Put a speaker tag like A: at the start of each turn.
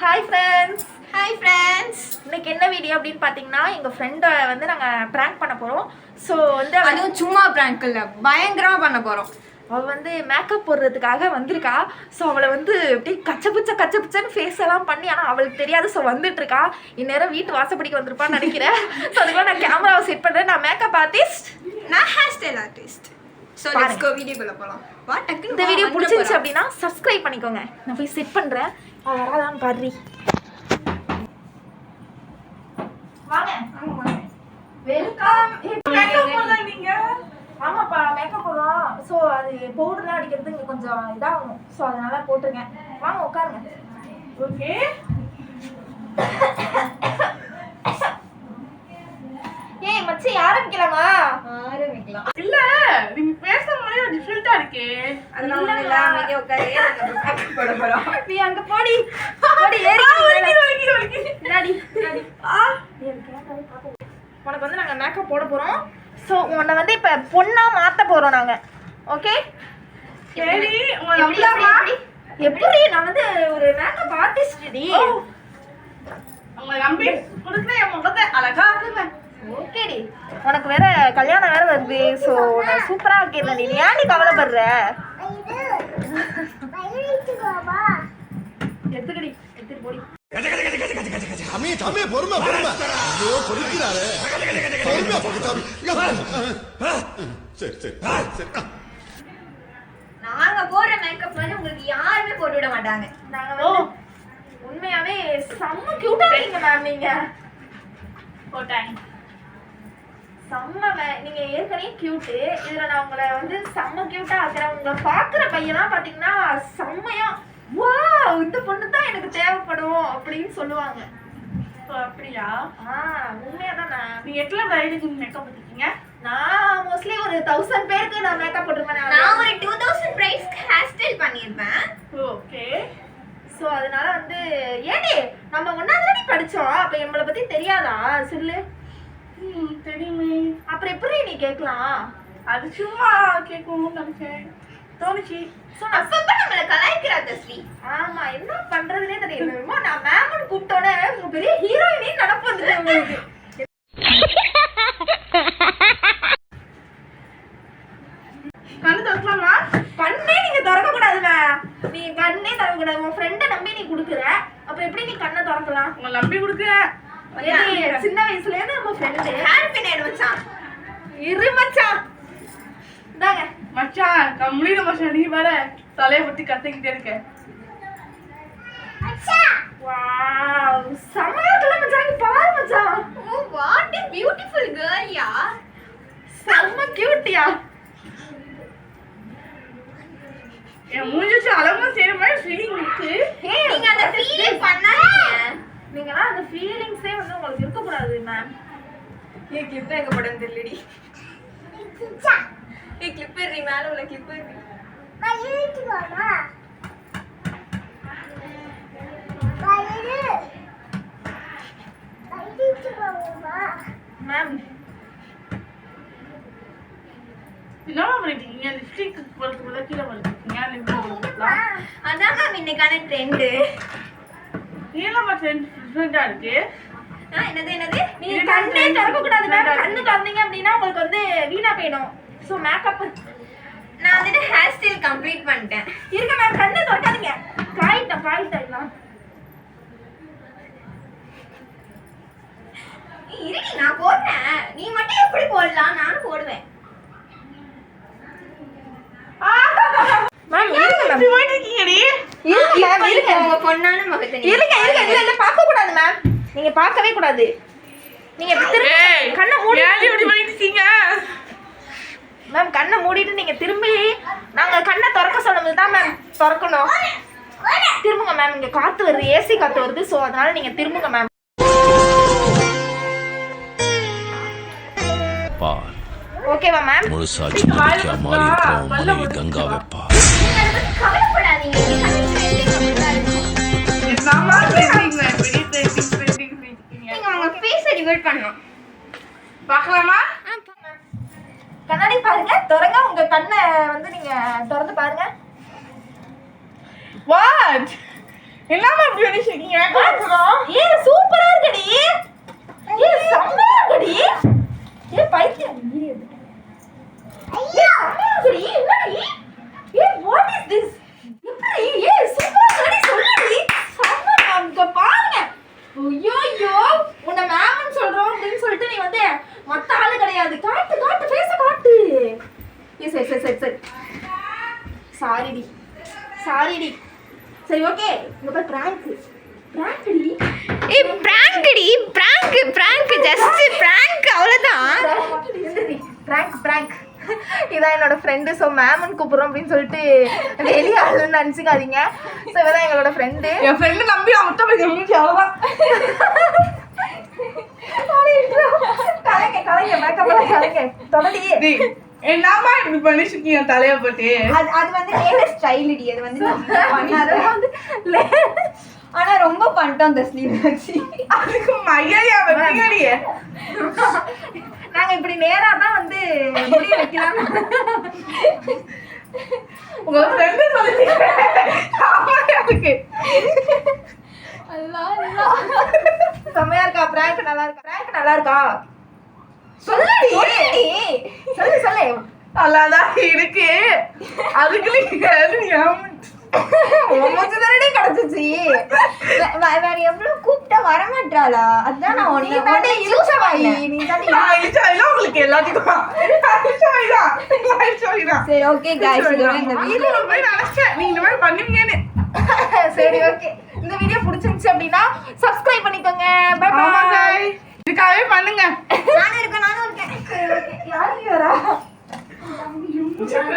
A: Hi friends
B: hi friends
A: இன்னைக்கு என்ன video அப்படின்னு பார்த்தீங்கன்னா எங்கள் ஃப்ரெண்டை வந்து நாங்கள் ப்ராங்க் பண்ண போகிறோம் ஸோ வந்து
B: அதுவும் சும்மா பிராங்க் இல்ல பயங்கரமா பண்ண போறோம்.
A: அவள் வந்து மேக்கப் போடுறதுக்காக வந்திருக்கா. ஸோ அவளை வந்து அப்படியே கச்சபிச்ச கச்சபிச்சன்னு ஃபேஸ் எல்லாம் பண்ணி ஆனால் அவளுக்கு தெரியாது. ஸோ வந்துட்டு இருக்கா. இந்நேரம் வீட்டு வாசப்படிக்கு வந்திருப்பான்னு நினைக்கிறேன். ஸோ அதுக்குள்ள நான் கேமராவை செட் பண்ணுறேன் நான் மேக்கப் ஆர்டிஸ்ட்
B: நான் ஹேர் ஸ்டைல் ஆர்டிஸ்ட் ஸோ
A: பாருங்க.
B: லெட்ஸ் கோ வீடியோக்குள்ள போலாம். வா டக்குனு
A: இந்த வீடியோ பிடிச்சிருந்துச்சு அப்படின்னா சப்ஸ்கிரைப் பண்ணிக்கோங்க. நான் போய் செட் பண்ணுறேன் வராதான் பாரு. வாங்க. வெல்கம் மேக்கப் போடலாம் நீங்க? ஆமாப்பா மேக்கப் போடுறோம். ஸோ அது பவுடர்லாம் அடிக்கிறது இங்கே கொஞ்சம் இதாகும். ஸோ அதனால போட்டிருக்கேன். வாங்க உட்காருங்க. ஓகே ஏய் மச்சி ஆரம்பிக்கலாம்
C: இல்ல நீங்க பேசுற மாதிரி ஒரு டிஃபரெண்டா இருக்கே
B: அதனால இல்ல அமைதியா உட்காரு போட போறோம்.
A: நீ அங்க போடி. போடி ஏறி உனக்கு வந்து நாங்க மேக்கப் போட போறோம். ஸோ உன்னை வந்து இப்ப பொண்ணா மாத்த போறோம் நாங்க. ஓகே
C: சரி
B: எப்படி,
A: நான் வந்து ஒரு மேக்கப் ஆர்டிஸ்ட் டி.
C: ஓ. உங்க நம்பி கொடுக்குற என் முகத்தை அழகா இருக்குங்க
A: ஓகேடி உனக்கு வேற கல்யாணம் வேற வருது. ஸோ நான் சூப்பரா இருக்கேன். நீ ஏன் நீ கவலைப்படுற?
D: தம்பி தம்பி பொறுமை பொறுமை. ஐயோ பொறுக்கிறாரு. பொறுமையா போக்கு தம்பி. சரி சரி. சரி
B: நாங்க போடுற மேக்கப் வந்து உங்களுக்கு யாருமே போட்டு விட மாட்டாங்க.
A: நாங்க உண்மையாவே செம்ம கியூட்டா இருக்கீங்க மேம் நீங்க.
C: போட்டாங்க.
A: செம்ம நீங்க ஏற்கனவே கியூட்டு இதுல நான் உங்களை வந்து செம்ம கியூட்டா ஆக்குறேன். உங்களை பாக்குற பையனா பாத்தீங்கன்னா செம்மையா வா இந்த பொண்ணு தான் எனக்கு தேவைப்படும் அப்படின்னு சொல்லுவாங்க.
C: அப்படியா?
A: ஆ உண்மையாதான்? நான்
C: நீங்க எத்தனை பிரைடுக்கு மேக்கப் பண்ணிருக்கீங்க
A: நான் மோஸ்ட்லி ஒரு தௌசண்ட் பேருக்கு நான் மேக்கப் போட்டிருப்பேன்.
B: நான் ஒரு டூ தௌசண்ட் பிரைஸ்க்கு ஹேர் ஸ்டைல் பண்ணியிருப்பேன்.
C: ஓகே.
A: ஸோ அதனால வந்து ஏடி நம்ம ஒன்னாவது படிச்சோம். அப்ப நம்மளை பத்தி தெரியாதா? சொல்லு.
C: தெரியுமே.
A: அப்புறம் எப்படி நீ கேட்கலாம்?
C: அது சும்மா கேட்கணும்னு நினைச்சேன். தோணுச்சு.
A: ஸோ நான்
B: அப்பப்ப நம்மள கலாய்க்கிறா தஸ்வி
A: ஆமா என்ன பண்றதுனே தெரியல. நான் மேம்னு கூப்பிட்டோட பெரிய ஹீரோயினே நடப்பு வந்துட்டு உங்களுக்கு
C: கண்ணு திறக்கலாமா
A: கண்ணே நீங்க திறக்க கூடாது மேம் நீ கண்ணே திறக்க கூடாது உன் ஃப்ரெண்டை நம்பி நீ குடுக்குற அப்புறம் எப்படி நீ கண்ணை திறக்கலாம்
C: உங்களை நம்பி கொடுக்குறேன்
A: ஏடி, சின்ன வயசுல இருந்து நம்ம ஃப்ரெண்டு
B: ஹேர் பின் எடு மச்சான்.
A: இரு மச்சான். இந்தாங்க.
C: மச்சான் கம்முனு மச்சான் நீ வேற தலையை பத்தி கத்திக்கிட்டே இருக்க.
A: வாவ் செம்மையா இருக்குல்ல மச்சான் பாரு மச்சான்.
B: Oh what beautiful girl ya.
A: செம்ம கியூட்டியா
C: என் மூஞ்சி வச்சு அழகா செய்யற மாதிரி ஃபீலிங் இருக்கு
B: நீங்க அந்த ஃபீல் பண்ணாதீங்க
A: நீங்கலாம் அந்த ஃபீலிங்ஸே வந்து உங்களுக்கு இருக்க கூடாது மேம்
B: ஏ கிளிப் எங்க படம் தெரியலடி. ஏ கிளிப் ஏறி மேல உள்ள கிளிப் ஏறி.
A: மேம்
C: என்னமா பண்ணிட்டீங்க லிப்ஸ்டிக் கீழே பண்ணிட்டீங்க லிப்ஸ்டிக்
B: அதான் மேம் இன்னைக்கான ட்ரெண்ட்
C: நீளமா டிஃப்ரெண்டா இருக்கு.
B: என்னது என்னது?
A: நீங்க கண்ணே. திறக்க கூடாது மேம் கண்ணு. திறந்தீங்க அப்படின்னா உங்களுக்கு வந்து வீணா போயிடும். ஸோ மேக்கப்
B: நான் வந்துட்டு ஹேர் ஸ்டைல் கம்ப்ளீட் பண்ணிட்டேன்.
A: இருக்க மேம் கண்ணு திறக்காதீங்க. காயிட்டேன் காயிட்டேன்
B: இருடி நான் போடுறேன். நீ மட்டும் எப்படி போடலாம்? நானும் போடுவேன்.
A: மேம் இருங்க மேம்
C: இப்படி போயிட்டு இருக்கீங்கடி
A: இருங்க மேம் இருங்க.
B: உங்க பொண்ணான முகத்தை
A: இருங்க இருங்க. இல்ல இல்ல பார்க்க கூடாது மேம் நீங்க பார்க்கவே கூடாது. நீங்க கண்ணை மூடி மேம் கண்ணை மூடிட்டு நீங்க திரும்பி நாங்க கண்ணை திறக்க சொன்னது தான் மேம் திறக்கணும். திரும்புங்க மேம் இங்க காத்து வருது. ஏசி காத்து வருது. ஸோ அதனால நீங்க திரும்புங்க மேம் ஓகேவா மேம்
E: முழுசா சின்ன மாறி இருப்போம் மனைவி கங்காவை பார்
C: பார்க்கலாமா?
A: கண்ணாடி பாருங்க. திறங்க. உங்க கண்ணை வந்து நீங்க திறந்து பாருங்க.
C: வாட் என்னமா இப்படி பாக்குறோம்
A: ஏ சூப்பரா இருக்குடி. ஏ செம்மையா இருக்குடி. ஏ பைத்தியம். செம்மையா இருக்குடி. என்னடி ஏ வாட் இஸ் திஸ் எப்படி ஏ சூப்பரா இருக்குடி சொல்லுடி செம்ம அங்க பாருங்க ஐயோ ஐயோ உன்னை மேம்னு சொல்றோம் அப்படின்னு சொல்லிட்டு நீ வந்து மத்த ஆளு கிடையாது காட்டு காட்டு ஃபேஸ காட்டு ஏ சரி சரி சரி சரி சாரிடி. சாரிடி. சரி ஓகே. இங்க பாரு பிராங்க் பிராங்க்டி
B: ஏய் பிராங்க்டி பிராங்க் பிராங்க் ஜஸ்ட் பிராங்க் அவ்வளவுதான்.
A: பிராங்க் பிராங்க் இதான் என்னோட ஃப்ரெண்டு ஸோ மேம்னு கூப்பிடுறோம் அப்படின்னு சொல்லிட்டு வெளியே ஆளுன்னு நினச்சிக்காதீங்க. ஸோ இவதான் எங்களோட ஃப்ரெண்டு
C: என் ஃப்ரெண்டு நம்பி அவன் போய் மூஞ்சி அவ்வளவுதான்.
A: கலைங்க கலைங்க மேக்கப் கலைங்க. தொடடி.
C: டேய், என்னம்மா இப்படி பண்ணிருக்கீங்க தலைய போட்டு
B: அது அது வந்து லேட்டஸ்ட் ஸ்டைல்டி அது வந்து பண்ணாத ஆனா ரொம்ப பண்ணிட்டோம் அந்த ஸ்லீவ் வச்சு.
C: அதுக்கு மரியாதையா வைக்கிறீங்க
A: நாங்க இப்படி நேரா தான் வந்து முடி வைக்கலாம்.
C: உங்க ஃப்ரெண்டு
A: செம்மையா இருக்கா. பிராங்க் நல்லா இருக்கா? பிராங்க் நல்லா இருக்கா? சொல்லுடி சொல்லு சொல்லு
C: நல்லாதான் இருக்கு அதுக்கு நீங்க
A: உன் மூஞ்சி தானடி கிடைச்சிச்சு
B: வேற எவ்வளவு கூப்பிட்டா வர மாட்டாளா அதான் நான்
A: நீ
B: ஒன்னு
A: தாண்டி இழுச்சவாயி நீ தாண்டி
C: ஐசாயிலாம் உங்களுக்கு எல்லாத்துக்கும் ஐசாயிதான் ஐசாயிதான்
B: சரி ஓகே गाइस இதோட இந்த வீடியோ
C: வீடியோ போய் நினைச்சேன் நீங்க இந்த மாதிரி பண்ணுவீங்கன்னு
A: சரி ஓகே இந்த வீடியோ பிடிச்சிருந்துச்சு அப்படின்னா சப்ஸ்கிரைப் பண்ணிக்கோங்க பை
C: ஆமா
A: பை
C: guys. இதுக்காகவே பண்ணுங்க